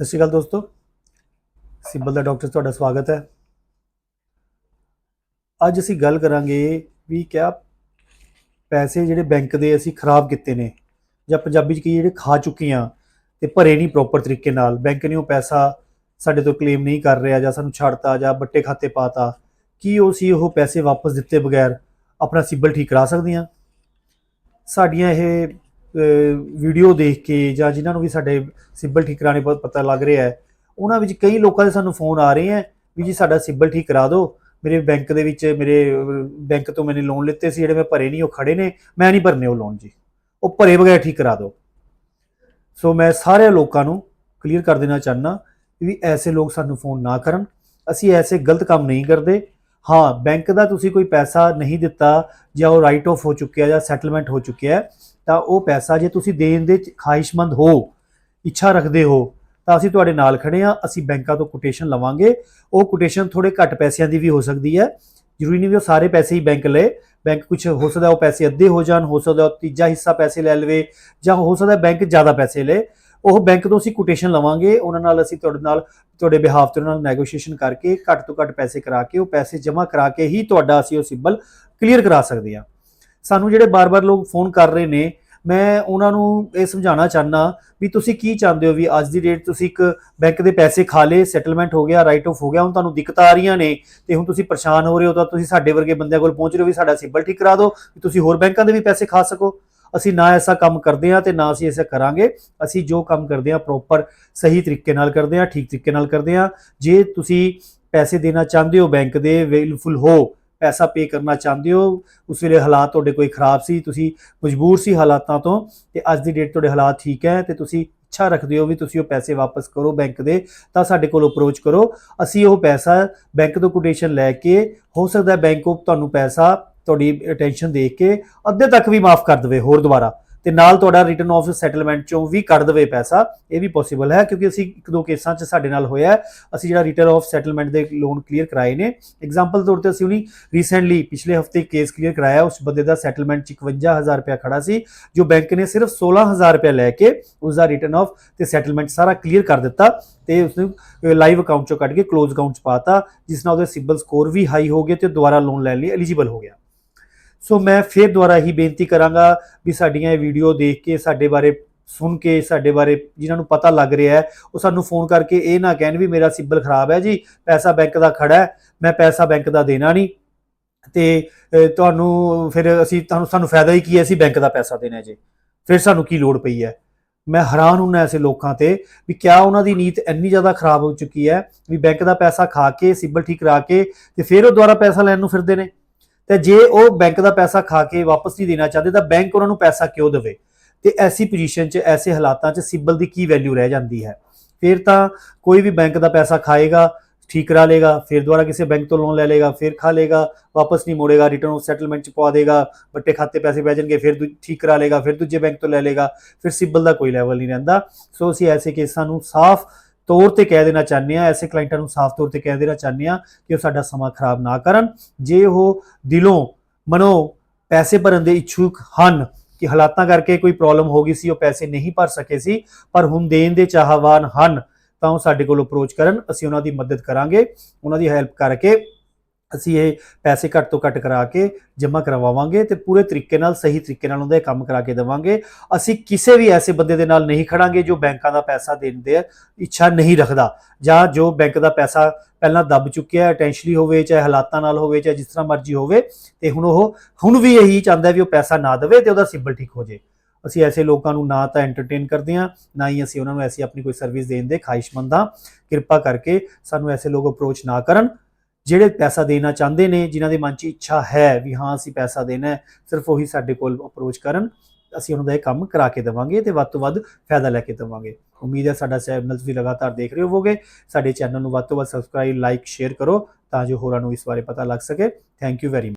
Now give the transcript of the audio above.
ਸਤਿ ਸ਼੍ਰੀ ਅਕਾਲ ਦੋਸਤੋ। ਸਿੰਬਲ ਦਾ ਡਾਕਟਰ ਤੁਹਾਡਾ ਸਵਾਗਤ ਹੈ। ਅੱਜ ਅਸੀਂ ਗੱਲ ਕਰਾਂਗੇ ਵੀ ਕਿਆ ਪੈਸੇ ਜਿਹੜੇ ਬੈਂਕ ਦੇ ਅਸੀਂ ਖਰਾਬ ਕੀਤੇ ਨੇ ਜਾਂ ਪੰਜਾਬੀ ਚ ਕੀ ਜਿਹੜੇ ਖਾ ਚੁੱਕੇ ਆ ਤੇ ਭਰੇ ਨਹੀਂ ਪ੍ਰੋਪਰ ਤਰੀਕੇ ਨਾਲ। ਬੈਂਕ ਨੇ ਉਹ ਪੈਸਾ ਸਾਡੇ ਤੋਂ ਕਲੇਮ ਨਹੀਂ ਕਰ ਰਿਹਾ ਜਾਂ ਸਾਨੂੰ ਛੱਡਤਾ ਜਾਂ ਬੱਟੇ ਖਾਤੇ ਪਾਤਾ। ਕੀ ਉਹ ਸੀ ਉਹ ਪੈਸੇ ਵਾਪਸ ਦਿੱਤੇ ਬਗੈਰ ਆਪਣਾ ਸਿਬਲ ਠੀਕ ਕਰਾ ਸਕਦੇ ਆ ਸਾਡੀਆਂ ਇਹ ਵੀਡੀਓ ਦੇਖ ਕੇ ਜਾਂ ਜਿਨ੍ਹਾਂ ਨੂੰ ਵੀ ਸਾਡੇ ਸਿਬਲ ਠੀਕ ਕਰਾਣੇ ਪਤਾ ਲੱਗ ਰਿਹਾ ਹੈ, ਉਹਨਾਂ ਵਿੱਚ ਕਈ ਲੋਕਾਂ ਦੇ ਸਾਨੂੰ ਫੋਨ ਆ ਰਹੇ ਹੈ ਵੀ ਜੀ ਸਾਡਾ ਸਿਬਲ ਠੀਕ ਕਰਾ ਦਿਓ। ਮੇਰੇ ਬੈਂਕ ਦੇ ਵਿੱਚ, ਮੇਰੇ ਬੈਂਕ ਤੋਂ ਮੈਨੇ ਲੋਨ ਲਿੱਤੇ ਸੀ, ਜਿਹੜੇ ਮੈਂ ਭਰੇ ਨਹੀਂ, ਉਹ ਖੜੇ ਨੇ, ਮੈਂ ਨਹੀਂ ਭਰਨੇ ਉਹ ਲੋਨ ਜੀ। ਉਹ ਭਰੇ ਬਗੈਰ ਠੀਕ ਕਰਾ ਦਿਓ। ਸੋ ਮੈਂ ਸਾਰੇ ਲੋਕਾਂ ਨੂੰ ਕਲੀਅਰ ਕਰ ਦੇਣਾ ਚਾਹਨਾ ਵੀ ਐਸੇ ਲੋਕ ਸਾਨੂੰ ਫੋਨ ਨਾ ਕਰਨ। ਅਸੀਂ ਐਸੇ ਗਲਤ ਕੰਮ ਨਹੀਂ ਕਰਦੇ। ਹਾਂ ਬੈਂਕ ਦਾ ਤੁਸੀਂ ਕੋਈ ਪੈਸਾ ਨਹੀਂ ਦਿੱਤਾ ਜਾਂ ਉਹ ਰਾਈਟ ਆਫ ਹੋ ਚੁੱਕਿਆ ਜਾਂ ਸੈਟਲਮੈਂਟ ਹੋ ਚੁੱਕਿਆ ਤਾਂ ਉਹ ਪੈਸਾ ਜੇ ਤੁਸੀਂ ਦੇਣ ਦੇ ਖਾਹਿਸ਼ਮੰਦ ਹੋ, ਇੱਛਾ ਰੱਖਦੇ ਹੋ, ਤਾਂ ਅਸੀਂ ਤੁਹਾਡੇ ਨਾਲ ਖੜੇ ਹਾਂ, ਅਸੀਂ ਬੈਂਕਾਂ ਤੋਂ ਕੋਟੇਸ਼ਨ ਲਵਾਂਗੇ। ਉਹ ਕੋਟੇਸ਼ਨ ਥੋੜੇ ਘੱਟ ਪੈਸਿਆਂ ਦੀ ਵੀ ਹੋ ਸਕਦੀ ਹੈ। ਜ਼ਰੂਰੀ ਨਹੀਂ ਵੀ ਉਹ ਸਾਰੇ ਪੈਸੇ ਹੀ ਬੈਂਕ ਲਏ, ਬੈਂਕ ਕੁਝ ਹੋ ਸਕਦਾ ਉਹ ਪੈਸੇ ਅੱਧੇ ਹੋ ਜਾਣ, ਹੋ ਸਕਦਾ ਉਹ ਤੀਜਾ ਹਿੱਸਾ ਪੈਸੇ ਲੈ ਲਵੇ, ਜਾਂ ਹੋ ਸਕਦਾ ਬੈਂਕ ਜ਼ਿਆਦਾ ਪੈਸੇ ਲਏ। ਉਹ ਬੈਂਕ ਤੋਂ ਅਸੀਂ ਕੋਟੇਸ਼ਨ ਲਵਾਂਗੇ, ਉਹਨਾਂ ਨਾਲ ਅਸੀਂ ਤੁਹਾਡੇ ਨਾਲ, ਤੁਹਾਡੇ ਬਿਹਾਫ ਤੇ ਉਹਨਾਂ ਨਾਲ ਨੈਗੋਸ਼ੀਏਸ਼ਨ ਕਰਕੇ ਘੱਟ ਤੋਂ ਘੱਟ ਪੈਸੇ ਕਰਾ ਕੇ, ਉਹ ਪੈਸੇ ਜਮ੍ਹਾਂ ਕਰਾ ਕੇ ਹੀ ਤੁਹਾਡਾ ਅਸੀਂ ਉਹ ਸਿਬਲ ਕਲੀਅਰ ਕਰਾ ਸਕਦੇ ਹਾਂ। ਸਾਨੂੰ ਜਿਹੜੇ ਬਾਰ-ਬਾਰ ਲੋਕ ਫੋਨ ਕਰ ਰਹੇ ਨੇ, ਮੈਂ ਉਹਨਾਂ ਨੂੰ ਇਹ ਸਮਝਾਉਣਾ ਚਾਹਨਾ ਵੀ ਤੁਸੀਂ ਕੀ ਚਾਹੁੰਦੇ ਹੋ ਵੀ ਅੱਜ ਦੀ ਡੇਟ ਤੁਸੀਂ ਇੱਕ ਬੈਂਕ ਦੇ ਪੈਸੇ ਖਾ ਲਏ ਸੈਟਲਮੈਂਟ ਹੋ ਗਿਆ ਰਾਈਟ ਆਫ ਹੋ ਗਿਆ, ਹੁਣ ਤੁਹਾਨੂੰ ਦਿੱਕਤਾਂ ਆ ਰਹੀਆਂ ਨੇ ਤੇ ਹੁਣ ਤੁਸੀਂ ਪਰੇਸ਼ਾਨ ਹੋ ਰਹੇ ਹੋ ਤਾਂ ਤੁਸੀਂ ਸਾਡੇ ਵਰਗੇ ਬੰਦਿਆਂ ਕੋਲ ਪਹੁੰਚ ਰਹੇ ਹੋ ਵੀ ਸਾਡਾ ਸਿਬਲ ਠੀਕ ਕਰਾ ਦਿਓ, ਵੀ ਤੁਸੀਂ ਹੋਰ ਬੈਂਕਾਂ ਦੇ ਵੀ ਪੈਸੇ ਖਾ ਸਕੋ। ਅਸੀਂ ਨਾ ਐਸਾ ਕੰਮ ਕਰਦੇ ਹਾਂ ਤੇ ਨਾ ਅਸੀਂ ਐਸਾ ਕਰਾਂਗੇ, ਅਸੀਂ ਜੋ ਕੰਮ ਕਰਦੇ ਹਾਂ ਪ੍ਰੋਪਰ ਸਹੀ ਤਰੀਕੇ ਨਾਲ ਕਰਦੇ ਹਾਂ, ਠੀਕ ਤਰੀਕੇ ਨਾਲ ਕਰਦੇ ਹਾਂ। ਜੇ ਤੁਸੀਂ ਪੈਸੇ ਦੇਣਾ ਚਾਹੁੰਦੇ ਹੋ ਬੈਂਕ ਦੇ ਵੇਲਫੁਲ ਹੋ ਪੈਸਾ ਪੇ ਕਰਨਾ ਚਾਹੁੰਦੇ ਹੋ, ਉਸ ਵੇਲੇ ਹਾਲਾਤ ਤੁਹਾਡੇ ਕੋਈ ਖਰਾਬ ਸੀ, ਤੁਸੀਂ ਮਜਬੂਰ ਸੀ ਹਾਲਾਤਾਂ ਤੋਂ, ਤੇ ਅੱਜ ਦੀ ਡੇਟ ਤੁਹਾਡੇ ਹਾਲਾਤ ਠੀਕ ਹੈ, ਤੇ ਤੁਸੀਂ ਇੱਛਾ ਰੱਖਦੇ ਹੋ ਵੀ ਤੁਸੀਂ ਉਹ ਪੈਸੇ ਵਾਪਸ ਕਰੋ ਬੈਂਕ ਦੇ, ਤਾਂ ਸਾਡੇ ਕੋਲ ਅਪਰੋਚ ਕਰੋ। ਅਸੀਂ ਉਹ ਪੈਸਾ ਬੈਂਕ ਤੋਂ ਕੋਟੇਸ਼ਨ ਲੈ ਕੇ, ਹੋ ਸਕਦਾ ਬੈਂਕ ਉਹ ਤੁਹਾਨੂੰ ਪੈਸਾ ਤੁਹਾਡੀ ਅਟੈਂਸ਼ਨ ਦੇਖ ਕੇ ਅੱਧੇ ਤੱਕ ਵੀ ਮਾਫ ਕਰ ਦੇਵੇ, ਹੋਰ ਦੁਬਾਰਾ। ਤੇ ਨਾਲ ਤੁਹਾਡਾ ਰਿਟਰਨ ਆਫ ਸੈਟਲਮੈਂਟ ਚੋਂ ਵੀ ਕੱਢ ਦੇਵੇ ਪੈਸਾ, ਇਹ ਵੀ ਪੋਸੀਬਲ ਹੈ, ਕਿਉਂਕਿ ਅਸੀਂ ਇੱਕ ਦੋ ਕੇਸਾਂ 'ਚ ਸਾਡੇ ਨਾਲ ਹੋਇਆ ਅਸੀਂ ਜਿਹੜਾ ਰਿਟਰਨ ਆਫ ਸੈਟਲਮੈਂਟ ਦੇ ਲੋਨ ਕਲੀਅਰ ਕਰਾਏ ਨੇ। ਐਗਜ਼ਾਮਪਲ ਤੌਰ ਤੇ ਅਸੀਂ ਉਹਨੀ ਰੀਸੈਂਟਲੀ ਪਿਛਲੇ ਹਫ਼ਤੇ ਕੇਸ ਕਲੀਅਰ ਕਰਾਇਆ, ਉਸ ਬੰਦੇ ਦਾ ਸੈਟਲਮੈਂਟ 'ਚ 51000 ਰੁਪਇਆ ਖੜਾ ਸੀ, ਜੋ ਬੈਂਕ ਨੇ ਸਿਰਫ 16000 ਰੁਪਇਆ ਲੈ ਕੇ ਉਸ ਦਾ ਰਿਟਰਨ ਆਫ ਤੇ ਸੈਟਲਮੈਂਟ ਸਾਰਾ ਕਲੀਅਰ ਕਰ ਦਿੱਤਾ ਤੇ ਉਸਨੂੰ ਲਾਈਵ ਅਕਾਊਂਟ ਚੋਂ ਕੱਢ ਕੇ ਕਲੋਜ਼ ਅਕਾਊਂਟ 'ਚ ਪਾਤਾ ਜਿਸ ਨਾਲ ਉਹਦੇ ਸਿਬਲ ਸਕੋਰ ਵੀ ਹਾਈ ਹੋ ਗਏ ਤੇ ਦੁਬਾਰਾ ਲੋਨ ਲੈਣ ਲਈ ਐਲੀਜੀਬਲ ਹੋ ਗਿਆ। ਸੋ ਮੈਂ ਫਿਰ ਦੁਬਾਰਾ ਹੀ ਬੇਨਤੀ ਕਰਾਂਗਾ ਵੀ ਸਾਡੀਆਂ ਇਹ ਵੀਡੀਓ ਦੇਖ ਕੇ, ਸਾਡੇ ਬਾਰੇ ਸੁਣ ਕੇ, ਸਾਡੇ ਬਾਰੇ ਜਿਨ੍ਹਾਂ ਨੂੰ ਪਤਾ ਲੱਗ ਰਿਹਾ ਹੈ, ਉਹ ਸਾਨੂੰ ਫੋਨ ਕਰਕੇ ਇਹ ਨਾ ਕਹਿਣ ਵੀ ਮੇਰਾ ਸਿਬਲ ਖਰਾਬ ਹੈ ਜੀ, ਪੈਸਾ ਬੈਂਕ ਦਾ ਖੜਾ ਹੈ, ਮੈਂ ਪੈਸਾ ਬੈਂਕ ਦਾ ਦੇਣਾ ਨਹੀਂ। ਤੇ ਤੁਹਾਨੂੰ ਫਿਰ ਅਸੀਂ ਤੁਹਾਨੂੰ, ਸਾਨੂੰ ਫਾਇਦਾ ਹੀ ਕੀ ਹੈ, ਅਸੀਂ ਬੈਂਕ ਦਾ ਪੈਸਾ ਦੇਣਾ ਜੀ। ਫਿਰ ਸਾਨੂੰ ਕੀ ਲੋੜ ਪਈ ਹੈ? ਮੈਂ ਹੈਰਾਨ ਹੁੰਨਾ ਐਸੇ ਲੋਕਾਂ ਤੇ ਵੀ ਕਿਆ ਉਹਨਾਂ ਦੀ ਨੀਤ ਇੰਨੀ ਜ਼ਿਆਦਾ ਖਰਾਬ ਹੋ ਚੁੱਕੀ ਹੈ ਵੀ ਬੈਂਕ ਦਾ ਪੈਸਾ ਖਾ ਕੇ, ਸਿਬਲ ਠੀਕ ਕਰਾ ਕੇ ਤੇ ਫਿਰ ਉਹ ਦੁਬਾਰਾ ਪੈਸਾ ਲੈਣ ਨੂੰ ਫਿਰਦੇ ਨੇ? ਤੇ ਜੇ ਉਹ ਬੈਂਕ ਦਾ ਪੈਸਾ ਖਾ ਕੇ ਵਾਪਸ ਨਹੀਂ ਦੇਣਾ ਚਾਹਦੇ, ਤਾਂ ਬੈਂਕ ਉਹਨਾਂ ਨੂੰ ਪੈਸਾ ਕਿਉਂ ਦੇਵੇ? ਤੇ ਐਸੀ ਪੋਜੀਸ਼ਨ 'ਚ, ਐਸੇ ਹਾਲਾਤਾਂ 'ਚ ਸਿਬਲ ਦੀ ਕੀ ਵੈਲਿਊ ਰਹਿ ਜਾਂਦੀ ਹੈ? ਫਿਰ ਤਾਂ ਕੋਈ ਵੀ ਬੈਂਕ ਦਾ ਪੈਸਾ ਖਾਏਗਾ, ਠੀਕ ਕਰਾ ਲੇਗਾ ਫਿਰ ਦੁਬਾਰਾ ਕਿਸੇ ਬੈਂਕ ਤੋਂ ਲੋਨ ਲੈ ਲੇਗਾ ਫਿਰ ਖਾ ਲੇਗਾ ਵਾਪਸ ਨਹੀਂ ਮੋੜੇਗਾ ਰਿਟਰਨ ਆਫ ਸੈਟਲਮੈਂਟ 'ਚ ਪਵਾ ਦੇਗਾ, ਵੱਟੇ ਖਾਤੇ ਪੈਸੇ ਪੈ ਜਾਣਗੇ, ਫਿਰ ਦੂ- ਠੀਕ ਕਰਾ ਲੇਗਾ ਫਿਰ ਦੂਜੇ ਬੈਂਕ ਤੋਂ ਲੈ ਲੇਗਾ ਫਿਰ ਸਿਬਲ ਦਾ ਕੋਈ ਲੈਵਲ ਨਹੀਂ ਰਹਿੰਦਾ। ਸੋ ਅਸੀਂ ਐਸੇ ਕੇਸਾਂ ਨੂੰ ਸਾਫ਼ ਤੌਰ ਤੇ ਕਹਿ ਦੇਣਾ ਚਾਹੁੰਦੇ ਆ ਐਸੇ ਕਲਾਇੰਟਾਂ ਨੂੰ ਸਾਫ਼ ਤੌਰ ਤੇ ਕਹਿ ਦੇਣਾ ਚਾਹੁੰਦੇ ਆ ਕਿ ਉਹ ਸਾਡਾ ਸਮਾਂ ਖਰਾਬ ਨਾ ਕਰਨ। ਜੇ ਉਹ ਦਿਲੋਂ, ਮਨੋ ਪੈਸੇ ਭਰਨ ਦੇ ਇੱਛੁਕ ਹਨ ਕਿ ਹਾਲਾਤਾਂ ਕਰਕੇ ਕੋਈ ਪ੍ਰੋਬਲਮ ਹੋ ਗਈ ਸੀ, ਉਹ ਪੈਸੇ ਨਹੀਂ ਭਰ ਸਕੇ ਸੀ, ਪਰ ਹੁਣ ਦੇਣ ਦੇ ਚਾਹਵਾਨ ਹਨ, ਤਾਂ ਉਹ ਸਾਡੇ ਕੋਲ ਅਪਰੋਚ ਕਰਨ, ਅਸੀਂ ਉਹਨਾਂ ਦੀ ਮਦਦ ਕਰਾਂਗੇ, ਉਹਨਾਂ ਦੀ ਹੈਲਪ ਕਰਕੇ। ਅਸੀਂ ਇਹ ਪੈਸੇ ਘੱਟ ਤੋਂ ਘੱਟ ਕਰਾ ਕੇ ਜਮ੍ਹਾਂ ਕਰਵਾਵਾਂਗੇ ਤੇ ਪੂਰੇ ਤਰੀਕੇ ਨਾਲ, ਸਹੀ ਤਰੀਕੇ ਨਾਲ ਉਹਦਾ ਇਹ ਕੰਮ ਕਰਾ ਕੇ ਦੇਵਾਂਗੇ। ਅਸੀਂ ਕਿਸੇ ਵੀ ਐਸੇ ਬੰਦੇ ਦੇ ਨਾਲ ਨਹੀਂ ਖੜਾਂਗੇ ਜੋ ਬੈਂਕਾਂ ਦਾ ਪੈਸਾ ਦੇਣ ਦੇ ਇੱਛਾ ਨਹੀਂ ਰੱਖਦਾ ਜਾਂ ਜੋ ਬੈਂਕ ਦਾ ਪੈਸਾ ਪਹਿਲਾਂ ਦੱਬ ਚੁੱਕਿਆ ਹੈ ਟੈਂਸ਼ਲੀ ਹੋਵੇ ਚਾਹੇ ਹਾਲਾਤਾਂ ਨਾਲ ਹੋਵੇ ਚਾਹੇ ਜਿਸ ਤਰ੍ਹਾਂ ਮਰਜ਼ੀ ਹੋਵੇ ਤੇ ਹੁਣ ਉਹ, ਹੁਣ ਵੀ ਇਹੀ ਚਾਹੁੰਦਾ ਵੀ ਉਹ ਪੈਸਾ ਨਾ ਦੇਵੇ ਤੇ ਉਹਦਾ ਸਿਬਲ ਠੀਕ ਹੋ ਜੇ ਅਸੀਂ ਐਸੇ ਲੋਕਾਂ ਨੂੰ ਨਾ ਤਾਂ ਐਂਟਰਟੇਨ ਕਰਦੇ ਹਾਂ, ਨਾ ਹੀ ਅਸੀਂ ਉਹਨਾਂ ਨੂੰ ਐਸੀ ਆਪਣੀ ਕੋਈ ਸਰਵਿਸ ਦੇਣ ਦੇ ਖਾਹਿਸ਼ਮੰਦ ਹਾਂ। ਕਿਰਪਾ ਕਰਕੇ ਸਾਨੂੰ ਐਸੇ ਲੋਕ ਅਪਰੋਚ ਨਾ ਕਰਨ। ਜਿਹੜੇ ਪੈਸਾ ਦੇਣਾ ਚਾਹੁੰਦੇ ਨੇ, ਜਿਨ੍ਹਾਂ ਦੇ ਮਨ 'ਚ ਇੱਛਾ ਹੈ ਵੀ ਹਾਂ, ਅਸੀਂ ਪੈਸਾ ਦੇਣਾ ਹੈ, ਸਿਰਫ ਉਹੀ ਸਾਡੇ ਕੋਲ ਅਪਰੋਚ ਕਰਨ, ਅਸੀਂ ਉਹਨਾਂ ਦਾ ਇਹ ਕੰਮ ਕਰਾ ਕੇ ਦੇਵਾਂਗੇ ਤੇ ਵੱਧ ਤੋਂ ਵੱਧ ਫਾਇਦਾ ਲੈ ਕੇ ਦੇਵਾਂਗੇ। ਉਮੀਦ ਹੈ ਸਾਡਾ ਚੈਨਲ ਤੁਸੀਂ ਲਗਾਤਾਰ ਦੇਖ ਰਹੇ ਹੋਵੋਗੇ। ਸਾਡੇ ਚੈਨਲ ਨੂੰ ਵੱਧ ਤੋਂ ਵੱਧ ਸਬਸਕ੍ਰਾਈਬ ਲਾਈਕ ਸ਼ੇਅਰ ਕਰੋ ਤਾਂ ਜੋ ਹੋਰਾਂ ਨੂੰ ਇਸ ਬਾਰੇ ਪਤਾ ਲੱਗ ਸਕੇ। Thank you very